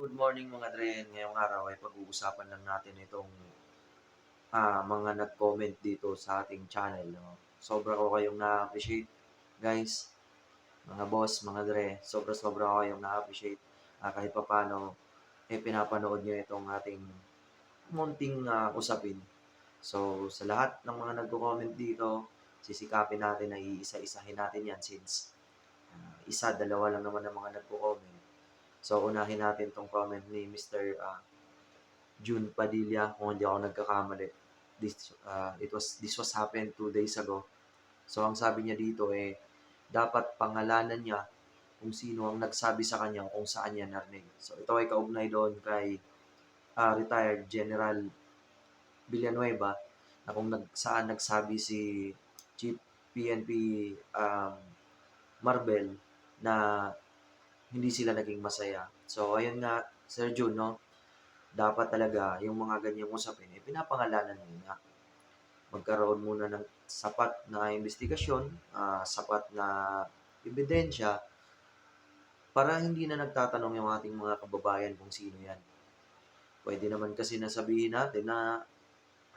Good morning mga Dren. Ngayong araw ay pag-uusapan lang natin itong ah, mga nag-comment dito sa ating channel. No? Sobra ko kayong na-appreciate, guys. Mga boss, mga Dre, sobra-sobra ko kayong na-appreciate. Ah, kahit pa paano, eh, pinapanood nyo itong ating munting ah, usapin. So, sa lahat ng mga nagko-comment dito, sisikapin natin na iisa-isahin natin yan since ah, isa, dalawa lang naman ang mga nagko-comment. So, unahin natin tong comment ni Mr. ah, June Padilla, kung hindi ako nagkakamali. This, ah, it was, this was happened two days ago. So, ang sabi niya dito eh, dapat pangalanan niya kung sino ang nagsabi sa kanya kung saan niya narinig. So, ito ay kaugnay doon kay ah, retired General Villanueva na kung nag, saan nagsabi si Chief PNP um, Marbel na hindi sila naging masaya. So, ayun nga, Sir Jun, no? Dapat talaga yung mga ganyang usapin, eh, pinapangalanan muna. Magkaroon muna ng sapat na investigasyon, ah, sapat na ebidensya, para hindi na nagtatanong yung ating mga kababayan kung sino yan. Pwede naman kasi nasabihin natin na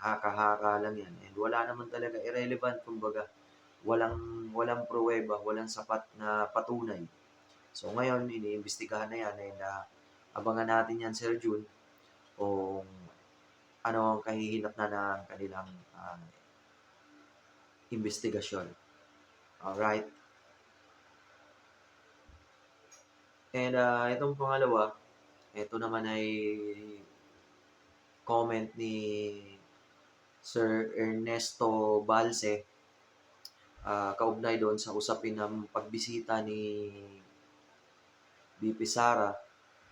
haka-haka lang yan. And wala naman talaga, irrelevant, kumbaga, walang, walang pruweba, walang sapat na patunay. So ngayon, iniimbestigahan na yan and uh, abangan natin yan, Sir June, kung ano ang kahihinat na ng kanilang uh, investigasyon. Alright. And uh, itong pangalawa, ito naman ay comment ni Sir Ernesto Balse uh, kaugnay doon sa usapin ng pagbisita ni BP Sara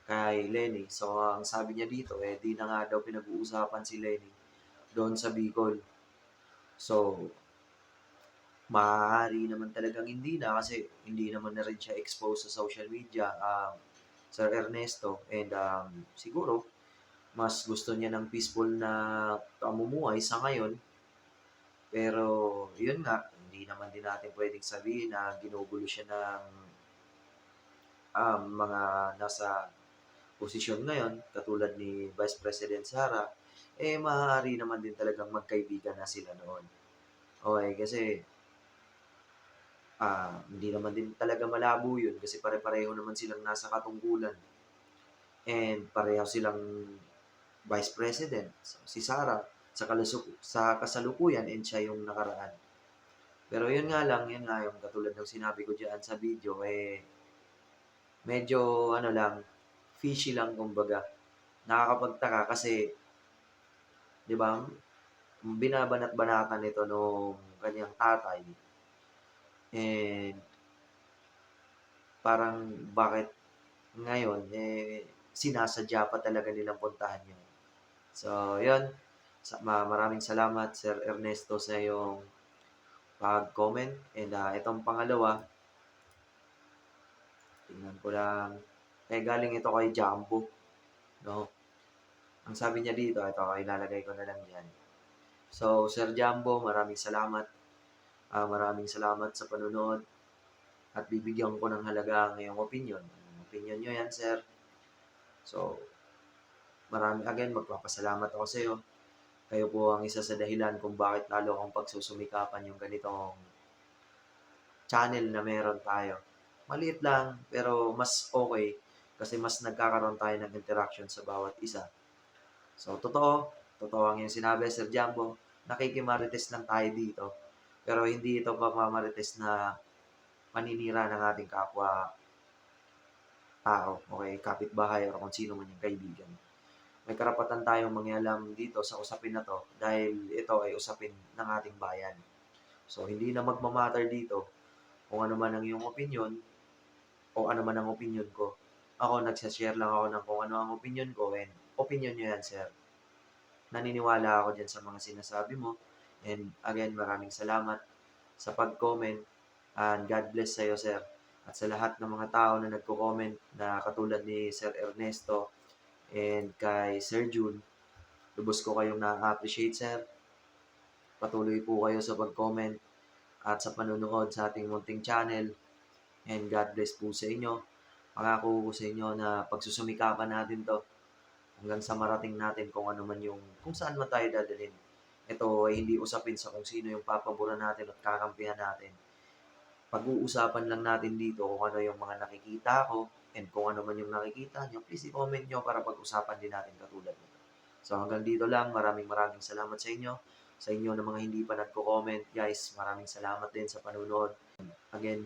kay Lenny. So, ang sabi niya dito, eh, di na nga daw pinag-uusapan si Lenny doon sa Bicol. So, maaari naman talagang hindi na kasi hindi naman na rin siya exposed sa social media, um, Sir Ernesto. And um, siguro, mas gusto niya ng peaceful na pamumuhay sa ngayon. Pero, yun nga, hindi naman din natin pwedeng sabihin na ginugulo siya ng um, mga nasa posisyon ngayon, katulad ni Vice President Sara, eh maaari naman din talagang magkaibigan na sila noon. Okay, kasi ah hindi naman din talaga malabo yun kasi pare-pareho naman silang nasa katungkulan. And pareho silang Vice President. Si Sara, sa, kalusuk- sa kasalukuyan, and siya yung nakaraan. Pero yun nga lang, yun nga yung katulad ng sinabi ko dyan sa video, eh, medyo ano lang, fishy lang kumbaga. Nakakapagtaka kasi, di ba, binabanat-banatan ito nung kanyang tatay. And, parang bakit ngayon, eh, sinasadya pa talaga nilang puntahan yun. So, yun. Maraming salamat, Sir Ernesto, sa iyong pag-comment. And uh, itong pangalawa, tingnan ko lang. Eh, galing ito kay Jumbo. No? Ang sabi niya dito, ito, ilalagay ko na lang yan. So, Sir Jumbo, maraming salamat. Uh, maraming salamat sa panunood. At bibigyan ko ng halaga ang iyong opinion. Opinion nyo yan, sir. So, marami, again, magpapasalamat ako sa iyo. Kayo po ang isa sa dahilan kung bakit lalo akong pagsusumikapan yung ganitong channel na meron tayo. Maliit lang, pero mas okay kasi mas nagkakaroon tayo ng interaction sa bawat isa. So, totoo, totoo ang yung sinabi, Sir Jumbo, nakikimarites lang tayo dito. Pero hindi ito pamamarites na maninira ng ating kapwa tao, okay, kapitbahay, o kung sino man yung kaibigan. May karapatan tayong mangialam dito sa usapin na to dahil ito ay usapin ng ating bayan. So, hindi na magmamatter dito kung ano man ang iyong opinion o ano man ang opinion ko. Ako, nagsashare lang ako ng kung ano ang opinion ko and opinion nyo yan, sir. Naniniwala ako dyan sa mga sinasabi mo. And again, maraming salamat sa pag-comment and God bless sa iyo, sir. At sa lahat ng mga tao na nagko-comment na katulad ni Sir Ernesto and kay Sir June, lubos ko kayong na-appreciate, sir. Patuloy po kayo sa pag-comment at sa panonood sa ating munting channel. And God bless po sa inyo. pangako ko sa inyo na pagsusumikapan natin to hanggang sa marating natin kung ano man yung, kung saan man tayo dadalhin. Ito ay hindi usapin sa kung sino yung papabura natin at kakampihan natin. Pag-uusapan lang natin dito kung ano yung mga nakikita ko and kung ano man yung nakikita nyo, please i-comment nyo para pag-usapan din natin katulad nito. So hanggang dito lang, maraming maraming salamat sa inyo. Sa inyo na mga hindi pa nagko-comment, guys, maraming salamat din sa panunood. Again,